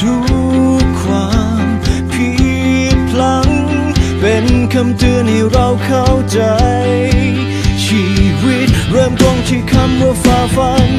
ทุกความผิดพลัง เป็นคำเตือนให้เราเข้าใจ ชีวิตเริ่มต้นที่คำว่าฝ่าฟัน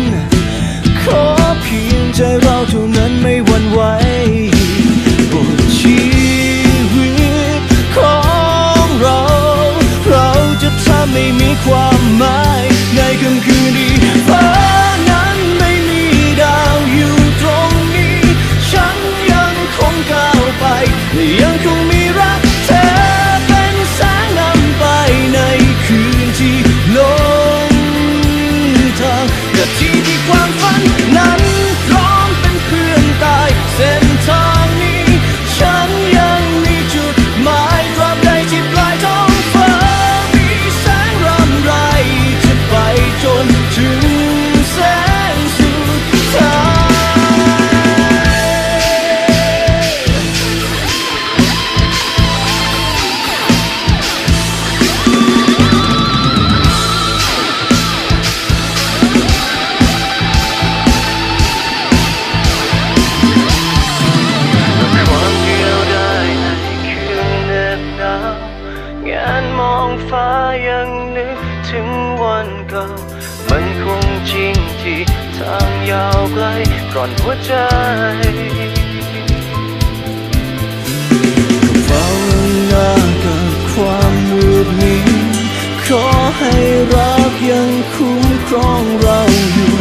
ถึงวันเก่า มันคงจริงที่ทางยาวไกลกร่อนหัวใจเฝ้าหน้ากับความมืดมิดขอให้รักยังคุ้มครองเราอยู่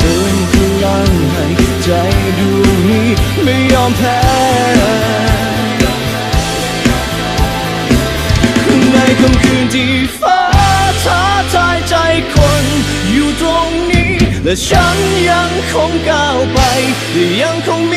เติมพลังให้ใจดูนี้ไม่ยอมแพ้ในค่ำคืนที่ฟ้า 向阳空告白，对阳空。